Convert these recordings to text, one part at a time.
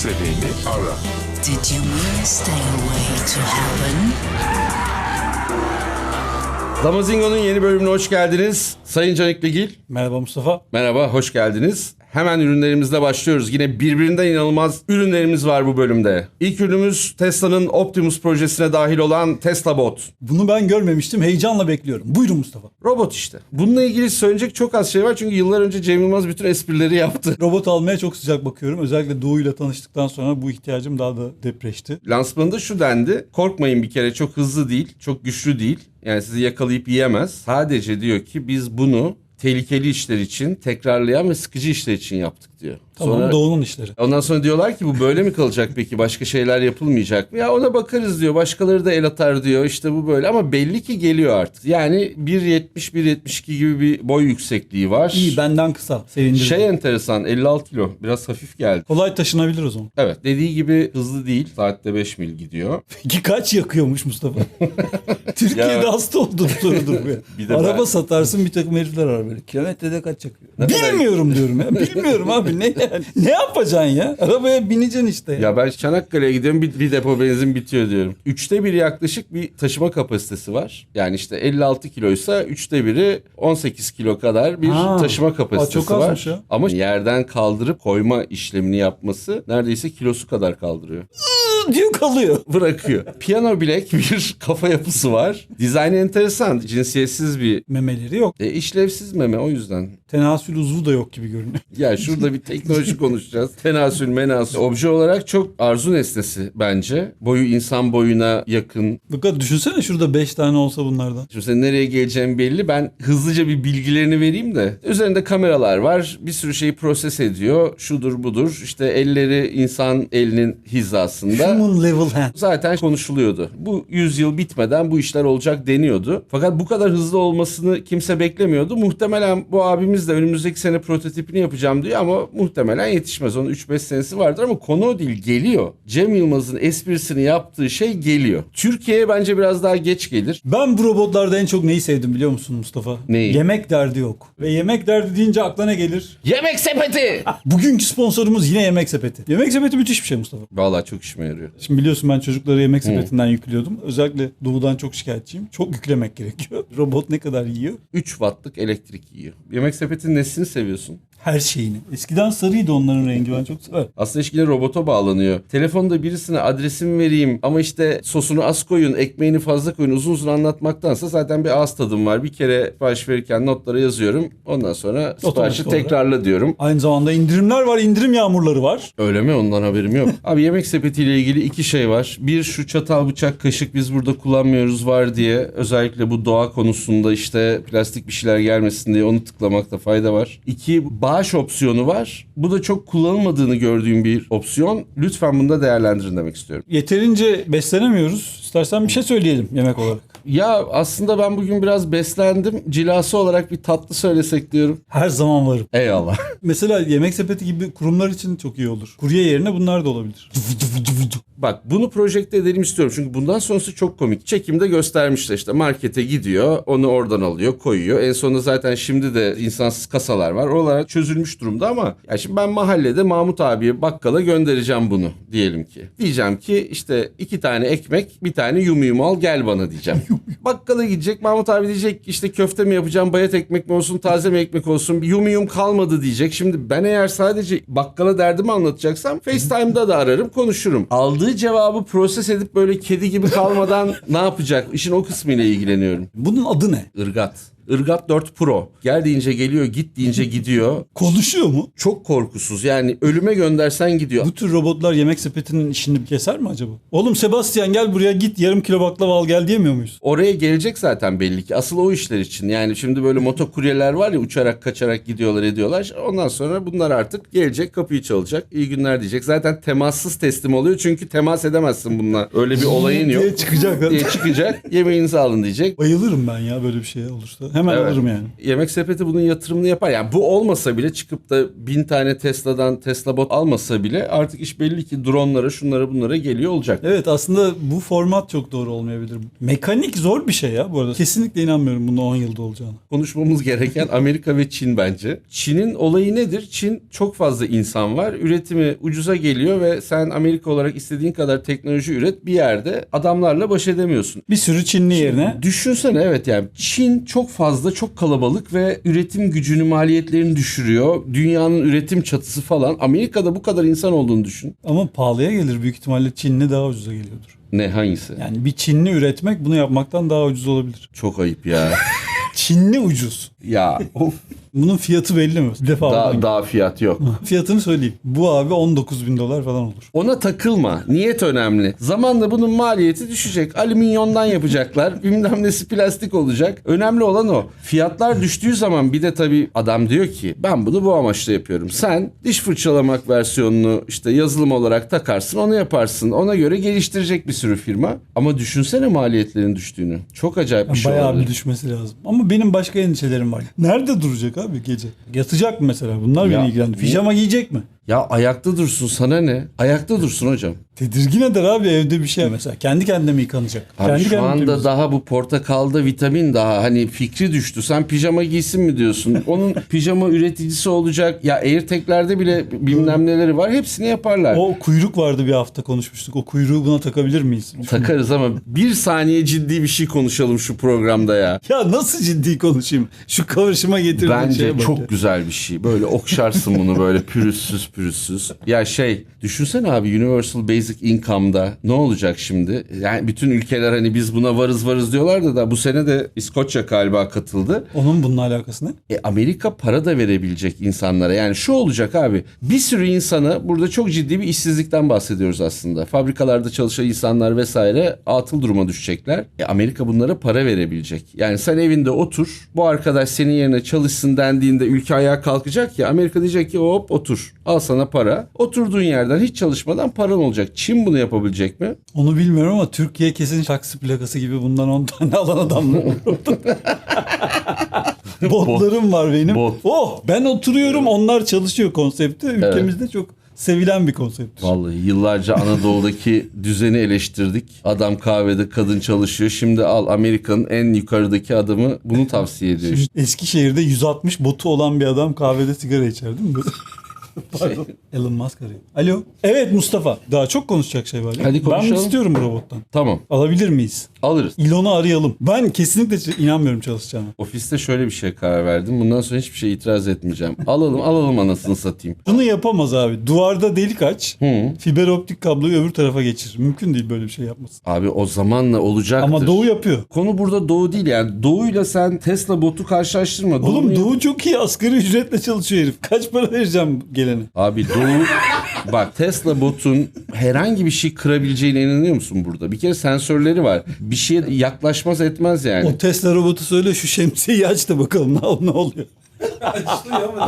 istediğini ara. Did you mean stay away to heaven? Damazingo'nun yeni bölümüne hoş geldiniz. Sayın Canik Ligil, Merhaba Mustafa. merhaba, hoş geldiniz. Hemen ürünlerimizle başlıyoruz. Yine birbirinden inanılmaz ürünlerimiz var bu bölümde. İlk ürünümüz Tesla'nın Optimus projesine dahil olan Tesla Bot. Bunu ben görmemiştim. Heyecanla bekliyorum. Buyurun Mustafa. Robot işte. Bununla ilgili söyleyecek çok az şey var çünkü yıllar önce Cem Yılmaz bütün esprileri yaptı. Robot almaya çok sıcak bakıyorum. Özellikle Doğu ile tanıştıktan sonra bu ihtiyacım daha da depreşti. Lansmanında şu dendi. Korkmayın bir kere çok hızlı değil, çok güçlü değil. Yani sizi yakalayıp yiyemez. Sadece diyor ki biz bunu tehlikeli işler için, tekrarlayan ve sıkıcı işler için yaptık diyor. Tamam Sonra- Doğu'nun işleri. Ondan sonra diyorlar ki bu böyle mi kalacak peki? Başka şeyler yapılmayacak mı? Ya ona bakarız diyor. Başkaları da el atar diyor. İşte bu böyle ama belli ki geliyor artık. Yani 1.70-1.72 gibi bir boy yüksekliği var. İyi benden kısa. Sevindirici. Şey enteresan 56 kilo. Biraz hafif geldi. Kolay taşınabilir o zaman. Evet dediği gibi hızlı değil. Saatte 5 mil gidiyor. Peki kaç yakıyormuş Mustafa? Türkiye'de Ya- hasta bu. Bir de Araba ben- satarsın bir takım herifler var böyle. Kilometrede kaç yakıyor? Ne kadar- Bilmiyorum diyorum ya. Bilmiyorum abi. Ne yani? Ne yapacaksın ya? Arabaya bineceksin işte. Ya. Ya ben Çanakkale'ye gidiyorum bir, bir depo benzin bitiyor diyorum. Üçte bir yaklaşık bir taşıma kapasitesi var. Yani işte 56 kiloysa üçte biri 18 kilo kadar bir Ha. taşıma kapasitesi Aa, çok var. ya. Ama yerden kaldırıp koyma işlemini yapması neredeyse kilosu kadar kaldırıyor. diyor kalıyor. Bırakıyor. Piyano bilek bir kafa yapısı var. Dizaynı enteresan. Cinsiyetsiz bir Memeleri yok. e, işlevsiz meme o yüzden. Tenasül uzvu da yok gibi görünüyor. Ya şurada bir teknoloji konuşacağız. Tenasül menasül. Obje olarak çok arzu nesnesi bence. Boyu insan boyuna yakın. Fakat düşünsene şurada 5 tane olsa bunlardan. Şimdi senin nereye geleceğim belli. Ben hızlıca bir bilgilerini vereyim de. Üzerinde kameralar var. Bir sürü şeyi proses ediyor. Şudur budur. İşte elleri insan elinin hizasında. Human level hand. Zaten konuşuluyordu. Bu yüzyıl bitmeden bu işler olacak deniyordu. Fakat bu kadar hızlı olmasını kimse beklemiyordu. Muhtemelen bu abimiz de önümüzdeki sene prototipini yapacağım diyor ama muhtemelen yetişmez. Onun 3-5 senesi vardır ama konu o değil geliyor. Cem Yılmaz'ın esprisini yaptığı şey geliyor. Türkiye'ye bence biraz daha geç gelir. Ben bu robotlarda en çok neyi sevdim biliyor musun Mustafa? Neyi? Yemek derdi yok. Ve yemek derdi deyince akla ne gelir? Yemek sepeti! Bugünkü sponsorumuz yine Yemek Sepeti. Yemek Sepeti müthiş bir şey Mustafa. Vallahi çok işime yarıyor. Şimdi biliyorsun ben çocukları Yemek Sepeti'nden yüklüyordum. Özellikle doğudan çok şikayetçiyim. Çok yüklemek gerekiyor. Robot ne kadar yiyor? 3 wattlık elektrik yiyor. Yemek sepetinin nesini seviyorsun? Her şeyini. Eskiden sarıydı onların rengi ben çok severim. Aslında işkiler robota bağlanıyor. Telefonda birisine adresimi vereyim ama işte sosunu az koyun, ekmeğini fazla koyun uzun uzun anlatmaktansa zaten bir ağız tadım var. Bir kere sipariş verirken notlara yazıyorum. Ondan sonra siparişi olarak. tekrarla diyorum. Aynı zamanda indirimler var, indirim yağmurları var. Öyle mi? Ondan haberim yok. Abi yemek sepetiyle ilgili iki şey var. Bir şu çatal bıçak kaşık biz burada kullanmıyoruz var diye. Özellikle bu doğa konusunda işte plastik bir şeyler gelmesin diye onu tıklamakta fayda var. İki bağış opsiyonu var. Bu da çok kullanılmadığını gördüğüm bir opsiyon. Lütfen bunu da değerlendirin demek istiyorum. Yeterince beslenemiyoruz. İstersen bir şey söyleyelim yemek olarak. Ya aslında ben bugün biraz beslendim. Cilası olarak bir tatlı söylesek diyorum. Her zaman varım. Eyvallah. Mesela yemek sepeti gibi kurumlar için çok iyi olur. Kurye yerine bunlar da olabilir. Bak bunu projekte edelim istiyorum. Çünkü bundan sonrası çok komik. Çekimde göstermişler işte markete gidiyor. Onu oradan alıyor koyuyor. En sonunda zaten şimdi de insansız kasalar var. Oralar çözülmüş durumda ama ya şimdi ben mahallede Mahmut abiye bakkala göndereceğim bunu diyelim ki. Diyeceğim ki işte iki tane ekmek bir tane yum yum al gel bana diyeceğim. Bakkala gidecek Mahmut abi diyecek işte köfte mi yapacağım bayat ekmek mi olsun taze mi ekmek olsun yum yum kalmadı diyecek. Şimdi ben eğer sadece bakkala derdimi anlatacaksam FaceTime'da da ararım konuşurum. Aldığı cevabı proses edip böyle kedi gibi kalmadan ne yapacak? İşin o kısmıyla ilgileniyorum. Bunun adı ne? Irgat. Irgat 4 Pro. Gel deyince geliyor, git deyince gidiyor. Konuşuyor mu? Çok korkusuz. Yani ölüme göndersen gidiyor. Bu tür robotlar yemek sepetinin işini keser mi acaba? Oğlum Sebastian gel buraya git yarım kilo baklava al gel diyemiyor muyuz? Oraya gelecek zaten belli ki. Asıl o işler için. Yani şimdi böyle motokuryeler var ya uçarak kaçarak gidiyorlar ediyorlar. Ondan sonra bunlar artık gelecek kapıyı çalacak. İyi günler diyecek. Zaten temassız teslim oluyor. Çünkü temas edemezsin bununla. Öyle bir olayın yok. Diye çıkacak. diye çıkacak. Yemeğinizi alın diyecek. Bayılırım ben ya böyle bir şey olursa. Hemen Evet. alırım yani. Yemek sepeti bunun yatırımını yapar. Yani bu olmasa bile çıkıp da bin tane Tesla'dan Tesla bot almasa bile artık iş belli ki dronlara şunlara bunlara geliyor olacak. Evet aslında bu format çok doğru olmayabilir. Mekanik zor bir şey ya bu arada. Kesinlikle inanmıyorum bunun 10 yılda olacağını. Konuşmamız gereken Amerika ve Çin bence. Çin'in olayı nedir? Çin çok fazla insan var. Üretimi ucuza geliyor ve sen Amerika olarak istediğin kadar teknoloji üret bir yerde adamlarla baş edemiyorsun. Bir sürü Çinli yerine Düşünsene evet yani Çin çok fazla çok kalabalık ve üretim gücünü maliyetlerini düşürüyor. Dünyanın üretim çatısı falan. Amerika'da bu kadar insan olduğunu düşün. ama pahalıya gelir. Büyük ihtimalle Çinli daha ucuza geliyordur. Ne hangisi? Yani bir Çinli üretmek bunu yapmaktan daha ucuz olabilir. Çok ayıp ya. Çinli ucuz. Ya of. Bunun fiyatı belli mi? Bir defa Daha, daha fiyat yok. Fiyatını söyleyeyim. Bu abi 19 bin dolar falan olur. Ona takılma. Niyet önemli. Zamanla bunun maliyeti düşecek. Alüminyondan yapacaklar. Bilmem nesi plastik olacak. Önemli olan o. Fiyatlar düştüğü zaman bir de tabii adam diyor ki ben bunu bu amaçla yapıyorum. Sen diş fırçalamak versiyonunu işte yazılım olarak takarsın onu yaparsın. Ona göre geliştirecek bir sürü firma. Ama düşünsene maliyetlerin düştüğünü. Çok acayip bir şey Bayağı olabilir. bir düşmesi lazım. Ama benim başka endişelerim var. Nerede duracak abi gece? Yatacak mı mesela? Bunlar Ya, beni ilgilendiriyor. Pijama giyecek mi? Ya ayakta dursun sana ne? Ayakta dursun hocam. Tedirgin eder abi evde bir şey mesela. Kendi kendine mi yıkanacak? Abi Kendi şu anda daha bu portakalda vitamin daha hani fikri düştü. Sen pijama giysin mi diyorsun? Onun pijama üreticisi olacak. Ya AirTag'lerde bile bilmem neleri var. Hepsini yaparlar. O kuyruk vardı bir hafta konuşmuştuk. O kuyruğu buna takabilir miyiz? Takarız ama bir saniye ciddi bir şey konuşalım şu programda ya. Ya nasıl ciddi konuşayım? Şu kavuşuma getirdiğin Bence şeye bak ya. çok güzel bir şey. Böyle okşarsın bunu böyle pürüzsüz pürüzsüz. Ya şey düşünsene abi Universal Basic Income'da ne olacak şimdi? Yani bütün ülkeler hani biz buna varız varız diyorlardı da bu sene de İskoçya galiba katıldı. Onun bununla alakası ne? E, Amerika para da verebilecek insanlara. Yani şu olacak abi. Bir sürü insana burada çok ciddi bir işsizlikten bahsediyoruz aslında. Fabrikalarda çalışan insanlar vesaire atıl duruma düşecekler. E, Amerika bunlara para verebilecek. Yani sen evinde otur. Bu arkadaş senin yerine çalışsın dendiğinde ülke ayağa kalkacak ya. Amerika diyecek ki hop otur. Al sana para. Oturduğun yerden hiç çalışmadan paran olacak. Çin bunu yapabilecek mi? Onu bilmiyorum ama Türkiye kesin taksi plakası gibi bundan 10 tane alan orada. Botlarım var benim. Bot. Oh ben oturuyorum onlar çalışıyor konsepti. Ülkemizde çok sevilen bir konsept. Vallahi yıllarca Anadolu'daki düzeni eleştirdik. Adam kahvede kadın çalışıyor. Şimdi al Amerika'nın en yukarıdaki adamı bunu tavsiye ediyor işte. Eskişehir'de 160 botu olan bir adam kahvede sigara içer değil mi? Pardon. Elon Musk arıyor. Alo. Evet Mustafa. Daha çok konuşacak şey var. Hadi Ben konuşalım. istiyorum bu robottan. Tamam Alabilir miyiz? Alırız. Elon'u arayalım. Ben kesinlikle inanmıyorum çalışacağına. Ofiste şöyle bir şeye karar verdim. Bundan sonra hiçbir şeye itiraz etmeyeceğim. Alalım alalım anasını satayım. Bunu yapamaz abi. Duvarda delik aç. Hı. Fiber optik kabloyu öbür tarafa geçir. Mümkün değil böyle bir şey yapması. Abi o zamanla olacaktır. Ama Doğu yapıyor. Konu burada Doğu değil yani. Doğu'yla sen Tesla botu karşılaştırma. Oğlum Doğu'nun- Doğu çok iyi. Asgari ücretle çalışıyor herif. Kaç para vereceğim gelene? Abi Doğu bak Tesla botun herhangi bir şey kırabileceğine inanıyor musun burada? Bir kere sensörleri var. Bir şeye yaklaşmaz etmez yani. O Tesla robotu söyle şu şemsiyeyi aç da bakalım ne, ne oluyor.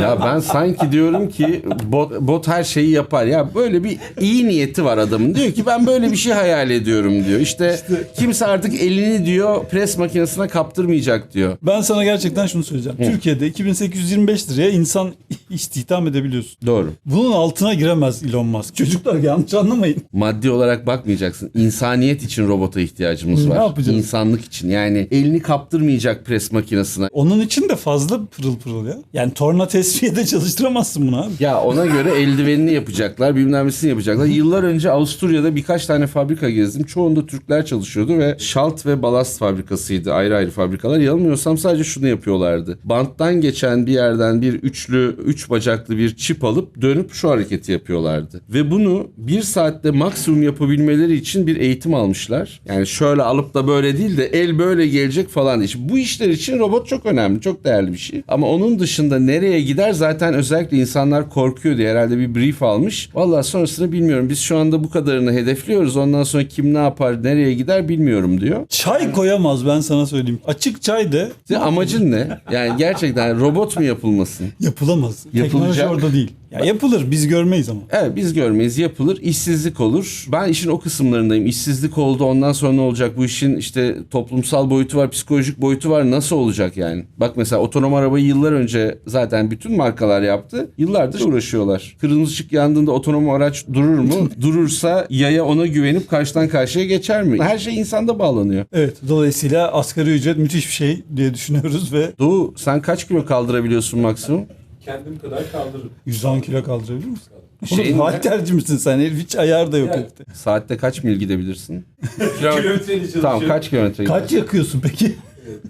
Ya ben sanki diyorum ki bot, bot her şeyi yapar. Ya böyle bir iyi niyeti var adamın. Diyor ki ben böyle bir şey hayal ediyorum diyor. İşte, kimse artık elini diyor pres makinesine kaptırmayacak diyor. Ben sana gerçekten şunu söyleyeceğim. Türkiye'de 2825 liraya insan istihdam edebiliyorsun. Doğru. Bunun altına giremez Elon Musk. Çocuklar yanlış anlamayın. Maddi olarak bakmayacaksın. İnsaniyet için robota ihtiyacımız Ne var. yapacağız? İnsanlık için. Yani elini kaptırmayacak pres makinesine. Onun için de fazla pırıl pırıl ya. Yani torna tesviye de çalıştıramazsın bunu abi. Ya ona göre eldivenini yapacaklar, bilmem nesini yapacaklar. Yıllar önce Avusturya'da birkaç tane fabrika gezdim. Çoğunda Türkler çalışıyordu ve şalt ve balast fabrikasıydı. Ayrı ayrı fabrikalar. Yanılmıyorsam sadece şunu yapıyorlardı. Banttan geçen bir yerden bir üçlü, üç bacaklı bir çip alıp dönüp şu hareketi yapıyorlardı. Ve bunu bir saatte maksimum yapabilmeleri için bir eğitim almışlar. Yani şöyle alıp da böyle değil de el böyle gelecek falan. İşte bu işler için robot çok önemli, çok değerli bir şey. Ama onun dışında nereye gider zaten özellikle insanlar korkuyor diye herhalde bir brief almış. Vallahi sonrasını bilmiyorum. Biz şu anda bu kadarını hedefliyoruz. Ondan sonra kim ne yapar, nereye gider bilmiyorum diyor. Çay koyamaz ben sana söyleyeyim. Açık çay de Senin amacın ne? Yani gerçekten robot mu yapılmasın? yapılamaz. Teknoloji Yapılacak. orada değil. Ya yapılır biz görmeyiz ama. Evet biz görmeyiz yapılır işsizlik olur. Ben işin o kısımlarındayım. İşsizlik oldu ondan sonra ne olacak? Bu işin işte toplumsal boyutu var, psikolojik boyutu var. Nasıl olacak yani? Bak mesela otonom arabayı yıllar önce zaten bütün markalar yaptı. Yıllardır uğraşıyorlar. Kırmızı ışık yandığında otonom araç durur mu? Durursa yaya ona güvenip karşıdan karşıya geçer mi? Her şey insanda bağlanıyor. Evet dolayısıyla asgari ücret müthiş bir şey diye düşünüyoruz ve Doğu sen kaç kilo kaldırabiliyorsun maksimum? Kendim kadar kaldırırım. 110 kilo kaldırabilir misin? Şeyin- Oğlum halterci misin sen? Herif hiç ayar da yok Yani- herifte. Saatte kaç mil gidebilirsin? Kilometreyle çalışıyorum. tamam kaç kilometre? Kaç yakıyorsun peki?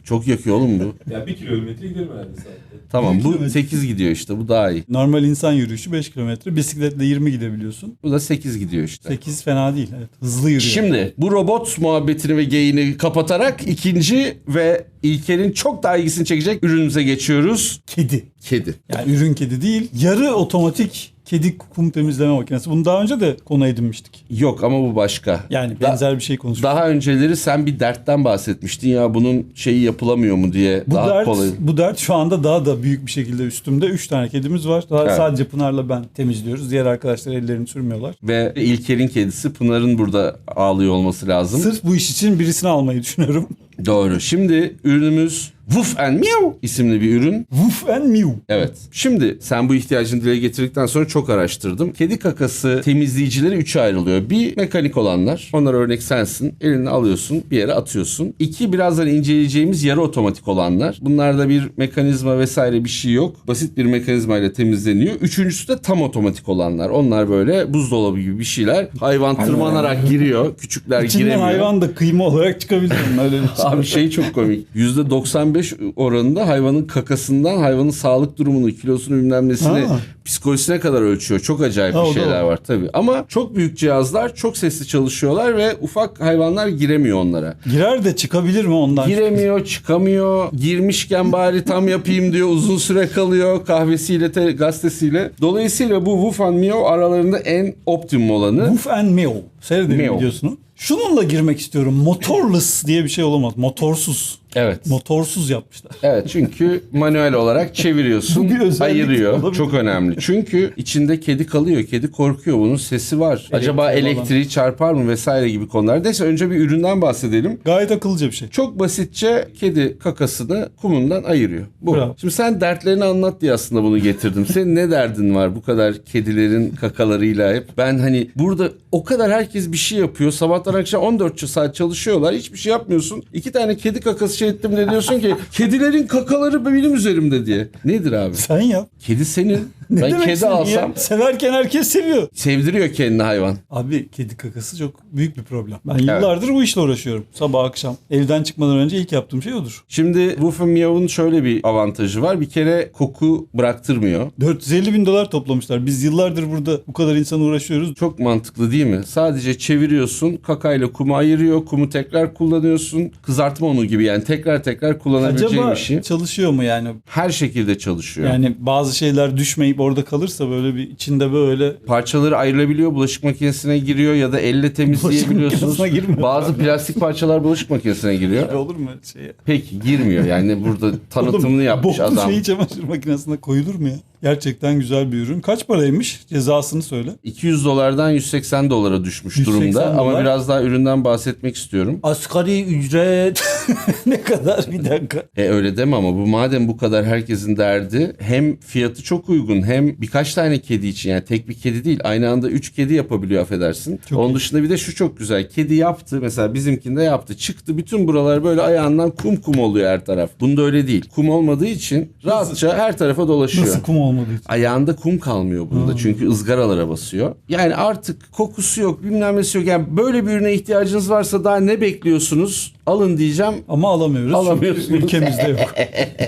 Çok yakıyor oğlum bu. Ya bir kilometre giderim herhalde saatte. Tamam bu kilometre. 8 gidiyor işte bu daha iyi. Normal insan yürüyüşü 5 kilometre. Bisikletle 20 gidebiliyorsun. Bu da 8 gidiyor işte. 8 fena değil. Evet. Hızlı yürüyor. Şimdi bu robot muhabbetini ve geyini kapatarak ikinci ve İlker'in çok daha ilgisini çekecek ürünümüze geçiyoruz. Kedi. Kedi. Yani ürün kedi değil. Yarı otomatik kedi kum temizleme makinesi. Bunu daha önce de konu edinmiştik. Yok ama bu başka. Yani benzer bir şey konuştuk. Daha önceleri sen bir dertten bahsetmiştin ya bunun şeyi yapılamıyor mu diye. Bu daha dert, kolay. bu dert şu anda daha da büyük bir şekilde üstümde. 3 tane kedimiz var. Daha Evet. sadece Pınar'la ben temizliyoruz. Diğer arkadaşlar ellerini sürmüyorlar. Ve İlker'in kedisi Pınar'ın burada ağlıyor olması lazım. Sırf bu iş için birisini almayı düşünüyorum. Doğru. Şimdi ürünümüz Woof and Meow isimli bir ürün. Woof and Mew. Evet. Şimdi sen bu ihtiyacını dile getirdikten sonra çok araştırdım. Kedi kakası temizleyicileri üçe ayrılıyor. Bir mekanik olanlar. Onlar örnek sensin. Elini alıyorsun bir yere atıyorsun. İki birazdan inceleyeceğimiz yarı otomatik olanlar. Bunlarda bir mekanizma vesaire bir şey yok. Basit bir mekanizmayla temizleniyor. Üçüncüsü de tam otomatik olanlar. Onlar böyle buzdolabı gibi bir şeyler. Hayvan tırmanarak giriyor. Küçükler İçinden giremiyor. hayvan da kıyma olarak çıkabilir. Öyle bir şey. Abi şey çok komik. %95 oranında hayvanın kakasından hayvanın sağlık durumunu, kilosunu bilmem nesini, Ha. psikolojisine kadar ölçüyor. Çok acayip Ha, bir şeyler var tabii. Ama çok büyük cihazlar, çok sesli çalışıyorlar ve ufak hayvanlar giremiyor onlara. Girer de çıkabilir mi ondan? Giremiyor, çıkamıyor. Girmişken bari tam yapayım diyor. Uzun süre kalıyor kahvesiyle, te- gazetesiyle. Dolayısıyla bu Woof and Meow aralarında en optimum olanı. Woof and Meow. Seyredelim Meow. videosunu. Şununla girmek istiyorum. Motorless diye bir şey olamaz. Motorsuz. Evet. Motorsuz yapmışlar. Evet çünkü manuel olarak çeviriyorsun, ayırıyor. olabilir. Çok önemli. Çünkü içinde kedi kalıyor. Kedi korkuyor. Bunun sesi var. Acaba Elektriği elektriği çarpar mı vesaire gibi konular. Neyse önce bir üründen bahsedelim. Gayet akıllıca bir şey. Çok basitçe kedi kakasını kumundan ayırıyor. Bu. Bravo. Şimdi sen dertlerini anlat diye aslında bunu getirdim. Senin ne derdin var bu kadar kedilerin kakalarıyla hep? Ben hani burada o kadar herkes bir şey yapıyor. Sabahtan akşam 14 saat çalışıyorlar. Hiçbir şey yapmıyorsun. İki tane kedi kakası şey ettim de diyorsun ki kedilerin kakaları benim üzerimde diye. Nedir abi? Sen yap. Kedi senin. Ne ben demek kedi senin ya? alsam Severken herkes seviyor. sevdiriyor kendini hayvan. Abi kedi kakası çok büyük bir problem. Ben yıllardır bu işle uğraşıyorum. Sabah akşam. Evden çıkmadan önce ilk yaptığım şey odur. Şimdi Woof and Meow'un şöyle bir avantajı var. Bir kere koku bıraktırmıyor. 450 bin dolar toplamışlar. Biz yıllardır burada bu kadar insan uğraşıyoruz. Çok mantıklı değil mi? Sadece çeviriyorsun, kakayla kumu ayırıyor, kumu tekrar kullanıyorsun. Kızartma unu gibi yani tekrar tekrar kullanabileceğin Acaba bir şey. çalışıyor mu yani? Her şekilde çalışıyor. Yani bazı şeyler düşmeyip orada kalırsa böyle bir içinde böyle Parçaları ayrılabiliyor, bulaşık makinesine giriyor ya da elle temizleyebiliyorsunuz. makinesine girmiyor. Bazı plastik parçalar bulaşık makinesine giriyor. olur mu öyle şey ya? Peki girmiyor yani burada tanıtımını Oğlum, yapmış boklu adam. şeyi çamaşır makinesine koyulur mu ya? Gerçekten güzel bir ürün. Kaç paraymış? Cezasını söyle. 200 dolardan 180 dolara düşmüş 180 durumda ama dolar. biraz daha üründen bahsetmek istiyorum. Asgari ücret ne kadar bir dakika. E öyle deme ama bu madem bu kadar herkesin derdi hem fiyatı çok uygun hem birkaç tane kedi için yani tek bir kedi değil aynı anda 3 kedi yapabiliyor affedersin. Çok Onun iyi. dışında bir de şu çok güzel kedi yaptı mesela bizimkinde yaptı çıktı bütün buralar böyle ayağından kum kum oluyor her taraf. Bunda öyle değil kum olmadığı için rahatça her tarafa dolaşıyor. Nasıl kum olmadığı için. Ayağında kum kalmıyor bunda çünkü ızgaralara basıyor. Yani artık kokusu yok bilmem nesi yok. Yani böyle bir ürüne ihtiyacınız varsa daha ne bekliyorsunuz? Alın diyeceğim. Ama alamıyoruz. Alamıyorsunuz. Çünkü ülkemizde yok.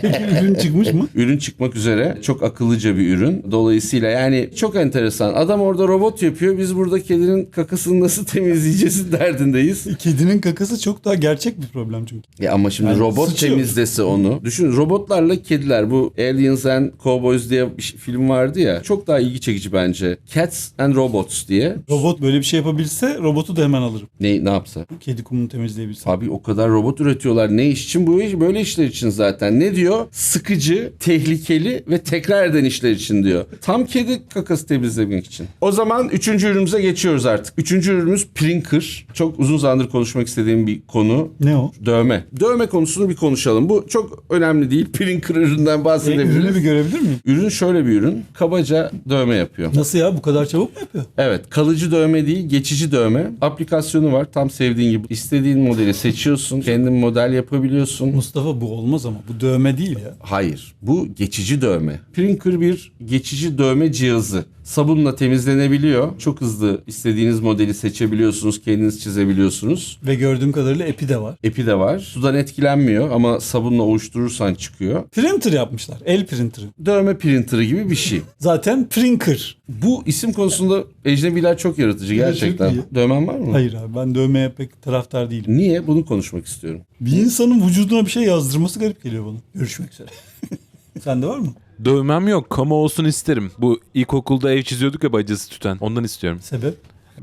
Peki ürün çıkmış mı? Ürün çıkmak üzere. Çok akıllıca bir ürün. Dolayısıyla yani çok enteresan. Adam orada robot yapıyor. Biz burada kedinin kakasını nasıl temizleyeceğiz derdindeyiz. Kedinin kakası çok daha gerçek bir problem çünkü. Ya ama şimdi Yani robot sıçıyor. temizlese onu. Düşün robotlarla kediler. Bu Aliens and Cowboys diye bir şey- film vardı ya. Çok daha ilgi çekici bence. Cats and Robots diye. Robot böyle bir şey yapabilse robotu da hemen alırım. Ne ne yapsa? Kedi kumunu temizleyebilse. Abi o kadar robot üretiyorlar. Ne iş için? Bu iş böyle işler için zaten. Ne diyor? Sıkıcı, tehlikeli ve tekrar eden işler için diyor. Tam kedi kakası temizlemek için. O zaman üçüncü ürünümüze geçiyoruz artık. Üçüncü ürünümüz prinker. Çok uzun zamandır konuşmak istediğim bir konu. Ne o? Dövme. Dövme konusunu bir konuşalım. Bu çok önemli değil. Prinker üründen E, bahsedebiliriz. ürünü bir görebilir miyim? Ürün şöyle bir ürün. Kabaca dövme yapıyor. Nasıl ya bu kadar çabuk mu yapıyor? Evet kalıcı dövme değil geçici dövme. Aplikasyonu var tam sevdiğin gibi. İstediğin modeli seçiyorsun. Kendin model yapabiliyorsun. Mustafa bu olmaz ama bu dövme değil ya. Hayır bu geçici dövme. Prinker bir geçici dövme cihazı. Sabunla temizlenebiliyor. Çok hızlı istediğiniz modeli seçebiliyorsunuz. Kendiniz çizebiliyorsunuz. Ve gördüğüm kadarıyla epi de var. Epi de var. Sudan etkilenmiyor ama sabunla ovuşturursan çıkıyor. Printer yapmışlar. El printerı. Dövme printerı gibi bir şey. Zaten prinker. Bu isim konusunda ecnebiler çok yaratıcı gerçekten. çok iyi. Dövmen var mı? Hayır abi ben dövmeye pek taraftar değilim. Niye? Bunu konuşmak istiyorum. Bir insanın vücuduna bir şey yazdırması garip geliyor bana. Görüşmek üzere. Sende var mı? Dövmem yok ama olsun isterim. Bu ilkokulda ev çiziyorduk ya bacası tüten. Ondan istiyorum. Sebep?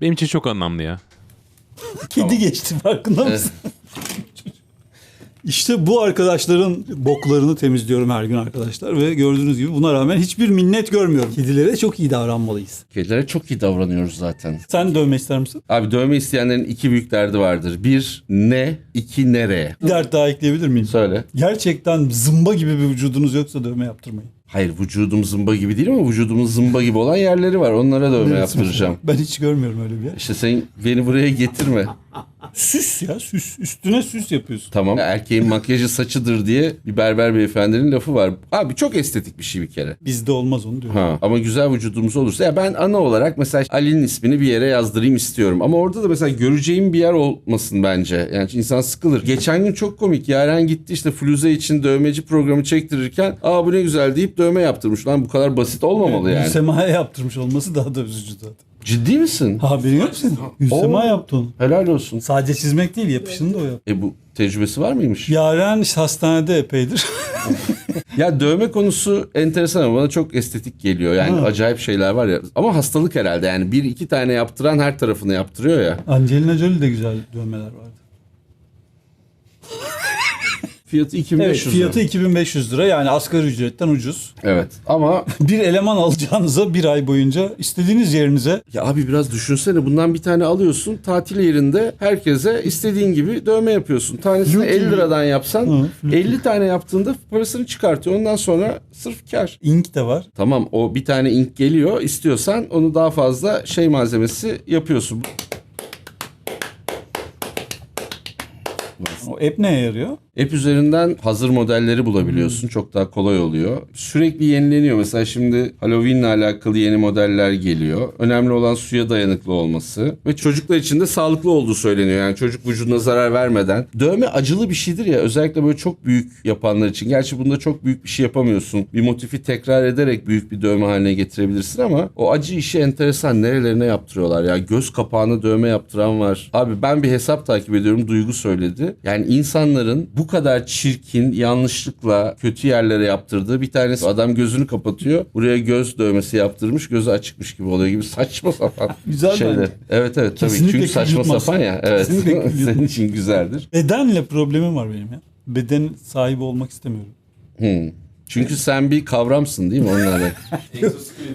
Benim için çok anlamlı ya. Kedi geçti farkında mısın? İşte bu arkadaşların boklarını temizliyorum her gün arkadaşlar ve gördüğünüz gibi buna rağmen hiçbir minnet görmüyorum. Kedilere çok iyi davranmalıyız. Kedilere çok iyi davranıyoruz zaten. Sen dövme ister misin? Abi dövme isteyenlerin iki büyük derdi vardır. Bir ne, iki nereye? Bir dert daha ekleyebilir miyim? Söyle. Gerçekten zımba gibi bir vücudunuz yoksa dövme yaptırmayın. Hayır vücudum zımba gibi değil ama vücudumun zımba gibi olan yerleri var. Onlara dövme yaptıracağım. Ben hiç görmüyorum öyle bir yer. İşte sen beni buraya getirme. Süs ya süs. Üstüne süs yapıyorsun. Tamam. Erkeğin makyajı saçıdır diye bir berber beyefendinin lafı var. Abi çok estetik bir şey bir kere. Bizde olmaz onu diyorum. Ha, ama güzel vücudumuz olursa ya ben ana olarak mesela Ali'nin ismini bir yere yazdırayım istiyorum. Ama orada da mesela göreceğim bir yer olmasın bence. Yani insan sıkılır. Geçen gün çok komik. Yaren gitti işte Fluze için dövmeci programı çektirirken aa bu ne güzel deyip dövme yaptırmış. Lan bu kadar basit olmamalı yani. Gülsema'ya yaptırmış olması daha da üzücü zaten. Ciddi misin? Haberin yok senin? Oo. yaptı onu. Helal olsun. Sadece çizmek değil yapışını da o yaptı. E bu tecrübesi var mıymış? Yaren işte hastanede epeydir. Ya dövme konusu enteresan ama bana çok estetik geliyor. Yani Ha. acayip şeyler var ya. Ama hastalık herhalde yani bir iki tane yaptıran her tarafını yaptırıyor ya. Angelina Jolie de güzel dövmeler vardı. Fiyatı 2500 Evet lira. fiyatı 2500 lira yani asgari ücretten ucuz. Evet ama Bir eleman alacağınıza bir ay boyunca istediğiniz yerinize ya abi biraz düşünsene bundan bir tane alıyorsun tatil yerinde herkese istediğin gibi dövme yapıyorsun. Tanesini Flüt 50 gibi. liradan yapsan Hı, flüt 50 tane yaptığında parasını çıkartıyor. Ondan sonra sırf kar. ink de var. Tamam o bir tane ink geliyor istiyorsan onu daha fazla şey malzemesi yapıyorsun. O app neye yarıyor? App üzerinden hazır modelleri bulabiliyorsun. Çok daha kolay oluyor. Sürekli yenileniyor. Mesela şimdi Halloween'le alakalı yeni modeller geliyor. Önemli olan suya dayanıklı olması. Ve çocuklar için de sağlıklı olduğu söyleniyor. Yani çocuk vücuduna zarar vermeden. Dövme acılı bir şeydir ya. Özellikle böyle çok büyük yapanlar için. Gerçi bunda çok büyük bir şey yapamıyorsun. Bir motifi tekrar ederek büyük bir dövme haline getirebilirsin ama o acı işi enteresan. Nerelerine yaptırıyorlar ya. Göz kapağına dövme yaptıran var. Abi ben bir hesap takip ediyorum. Duygu söyledi. Yani insanların bu kadar çirkin, yanlışlıkla kötü yerlere yaptırdığı bir tanesi. Adam gözünü kapatıyor. Buraya göz dövmesi yaptırmış. Gözü açıkmış gibi oluyor gibi saçma sapan Güzel şeyler. bence. Evet evet tabii. Kesinlikle Çünkü saçma sapan ya. Evet. Senin için güzeldir. Bedenle problemim var benim ya. Beden sahibi olmak istemiyorum. Hmm. Çünkü sen bir kavramsın değil mi onlara?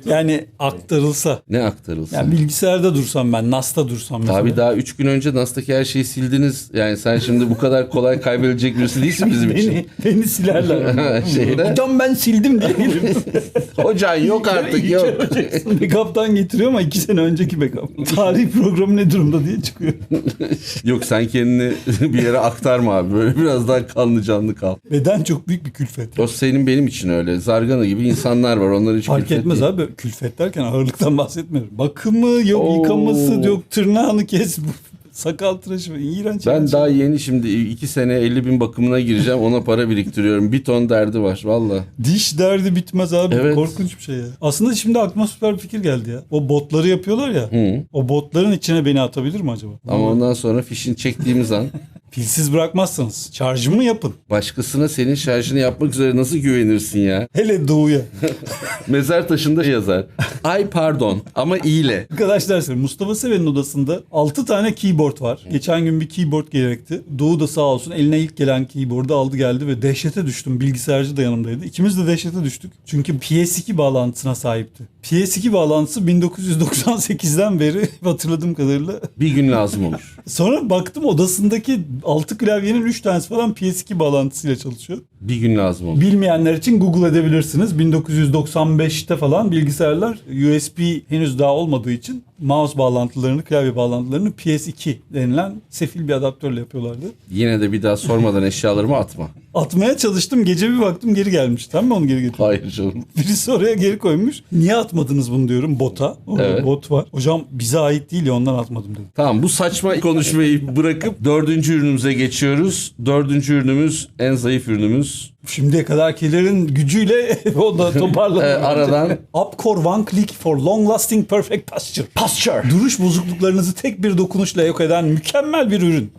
Yani aktarılsa. ne aktarılsın? Yani bilgisayarda dursam ben, NAS'ta dursam mesela. Abi daha 3 gün önce NAS'taki her şeyi sildiniz. Yani sen şimdi bu kadar kolay kaybedilecek birisi değilsin bizim için. Beni, beni silerler. Şeyde- Hocam ben sildim diye. Hocan yok artık yok. Backup'tan getiriyor ama iki sene önceki backup. Tarih programı ne durumda diye çıkıyor. yok sen kendini bir yere aktarma abi. Böyle biraz daha kanlı canlı kal. Beden çok büyük bir külfet. O senin benim için öyle. Zargana gibi insanlar var. Onlar hiç Fark külfet etmez değil. abi. Külfet derken ağırlıktan bahsetmiyorum. Bakımı yok, Oo. yıkaması yok, tırnağını kes, sakal tıraşı. İğrenç. Ben daha yeni şimdi iki sene 50 bin bakımına gireceğim. Ona para biriktiriyorum. Bir ton derdi var valla. Diş derdi bitmez abi. Evet. Korkunç bir şey ya. Aslında şimdi aklıma süper bir fikir geldi ya. O botları yapıyorlar ya. Hı. O botların içine beni atabilir mi acaba? Ama ondan sonra fişini çektiğimiz an Pilsiz bırakmazsanız şarjımı yapın. Başkasına senin şarjını yapmak üzere nasıl güvenirsin ya? Hele doğuya. Mezar taşında yazar. Ay pardon ama iyile. Arkadaşlar söyleyeyim, Mustafa Seven'in odasında 6 tane keyboard var. Geçen gün bir keyboard gerekti. Doğu da sağ olsun eline ilk gelen keyboard'u aldı geldi ve dehşete düştüm. Bilgisayarcı da yanımdaydı. İkimiz de dehşete düştük. Çünkü PS2 bağlantısına sahipti. PS2 bağlantısı 1998'den beri hatırladığım kadarıyla. Bir gün lazım olur. Sonra baktım odasındaki 6 klavyenin 3 tanesi falan PS2 bağlantısıyla çalışıyor. Bir gün lazım olur. Bilmeyenler için Google edebilirsiniz. 1995'te falan bilgisayarlar USB henüz daha olmadığı için mouse bağlantılarını, klavye bağlantılarını PS2 denilen sefil bir adaptörle yapıyorlardı. Yine de bir daha sormadan eşyalarımı atma. Atmaya çalıştım. Gece bir baktım geri gelmiş. Tamam mı onu geri getirdim? Hayır canım. Birisi oraya geri koymuş. Niye atmadınız bunu diyorum bota. Orada Evet. bot var. Hocam bize ait değil ya ondan atmadım dedim. Tamam bu saçma konuşmayı bırakıp dördüncü ürünümüze geçiyoruz. Dördüncü ürünümüz en zayıf ürünümüz. Şimdiye kadarkilerin gücüyle o da toparladı. Ee, aradan Upcore One Click for Long Lasting Perfect Posture. Posture. Duruş bozukluklarınızı tek bir dokunuşla yok eden mükemmel bir ürün.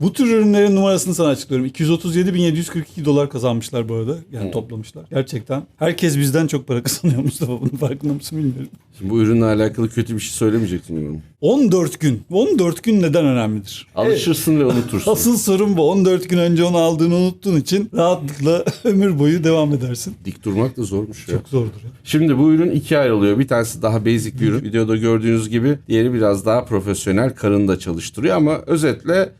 Bu tür ürünlerin numarasını sana açıklıyorum. 237.742 dolar kazanmışlar bu arada. Yani toplamışlar. Gerçekten. Herkes bizden çok para kazanıyor Mustafa. Bunun farkında mısın bilmiyorum. Şimdi bu ürünle alakalı kötü bir şey söylemeyecektim diyorum. 14 gün. 14 gün neden önemlidir? Alışırsın ve unutursun. Asıl sorun bu. 14 gün önce onu aldığını unuttuğun için rahatlıkla ömür boyu devam edersin. Dik durmak da zormuş ya. Çok zordur. ya. Şimdi bu ürün ikiye ayrılıyor. Bir tanesi daha basic bir ürün. Videoda gördüğünüz gibi diğeri biraz daha profesyonel karında çalıştırıyor ama özetle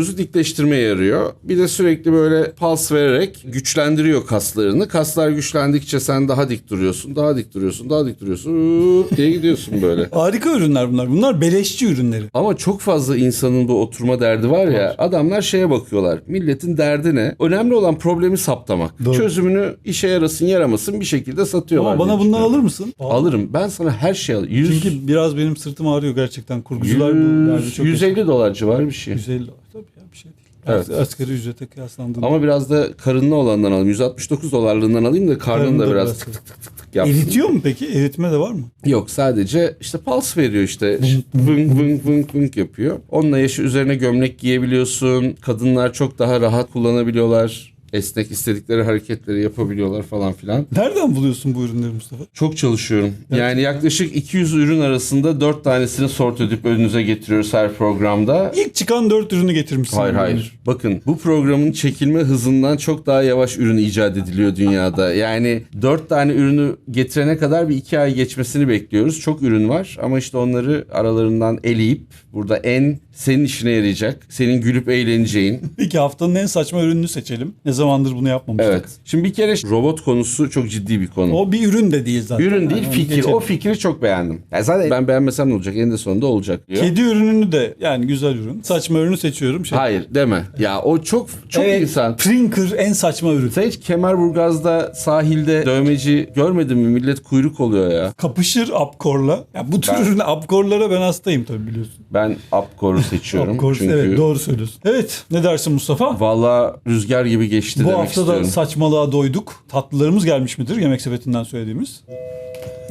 postürünüzü dikleştirmeye yarıyor. Bir de sürekli böyle pulse vererek güçlendiriyor kaslarını. Kaslar güçlendikçe sen daha dik duruyorsun, daha dik duruyorsun, daha dik duruyorsun Uuu diye gidiyorsun böyle. Harika ürünler bunlar. Bunlar beleşçi ürünleri. Ama çok fazla insanın bu oturma derdi var ya. Adamlar şeye bakıyorlar. Milletin derdi ne? Önemli olan problemi saptamak. Doğru. Çözümünü işe yarasın yaramasın bir şekilde satıyorlar. Ama bana bundan alır mısın? Alırım. Ben sana her şey alırım. 100, Çünkü biraz benim sırtım ağrıyor gerçekten. Kurgucular bu derdi 100, çok 150 dolar civarı bir şey. 150 dolar. Tabii ya bir şey değil. Evet. Asgari ücrete kıyaslandığında. Ama biraz da karınlı olandan alayım. 169 dolarlığından alayım da karnın Karnını da da biraz biraz tık tık tık tık tık yapsın. Eritiyor mu peki? Eritme de var mı? Yok sadece işte pulse veriyor işte. Vın vın vın vın yapıyor. Onunla yaşı üzerine gömlek giyebiliyorsun. Kadınlar çok daha rahat kullanabiliyorlar. Esnek istedikleri hareketleri yapabiliyorlar falan filan. Nereden buluyorsun bu ürünleri Mustafa? Çok çalışıyorum. Yani yaklaşık 200 ürün arasında 4 tanesini sort edip önünüze getiriyoruz her programda. İlk çıkan 4 ürünü getirmişsin. Hayır hayır. Bakın bu programın çekilme hızından çok daha yavaş ürün icat ediliyor dünyada. Yani dört tane ürünü getirene kadar bir iki ay geçmesini bekliyoruz. Çok ürün var ama işte onları aralarından eleyip burada en senin işine yarayacak, senin gülüp eğleneceğin. Peki haftanın en saçma ürününü seçelim. Ne zamandır bunu yapmamıştık. Evet. Şimdi bir kere robot konusu çok ciddi bir konu. O bir ürün de değil zaten. Ürün değil Yani fikir. geçelim. O fikri çok beğendim. Yani zaten ben beğenmesem ne olacak? Eninde sonunda olacak diyor. Kedi ürününü de yani güzel ürün. Saçma ürünü seçiyorum. Şey. Hayır deme. Ya o çok çok Evet, insan. Prinker en saçma ürün. Sen hiç Kemerburgaz'da sahilde dövmeci görmedin mi? Millet kuyruk oluyor ya. Kapışır Upcore'la. Ya bu tür Ben- ürün Upcore'lara ben hastayım tabii biliyorsun. Ben Upcore'u seçiyorum. Upcore çünkü evet doğru söylüyorsun. Evet ne dersin Mustafa? valla rüzgar gibi geçti Bu demek hafta da saçmalığa doyduk. Tatlılarımız gelmiş midir yemek sepetinden söylediğimiz?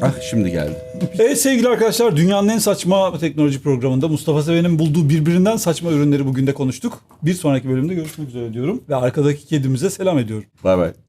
Ah şimdi geldi. Evet sevgili arkadaşlar dünyanın en saçma teknoloji programında Mustafa Seven'in bulduğu birbirinden saçma ürünleri bugün de konuştuk. Bir sonraki bölümde görüşmek üzere diyorum. Ve arkadaki kedimize selam ediyorum. Bay bay.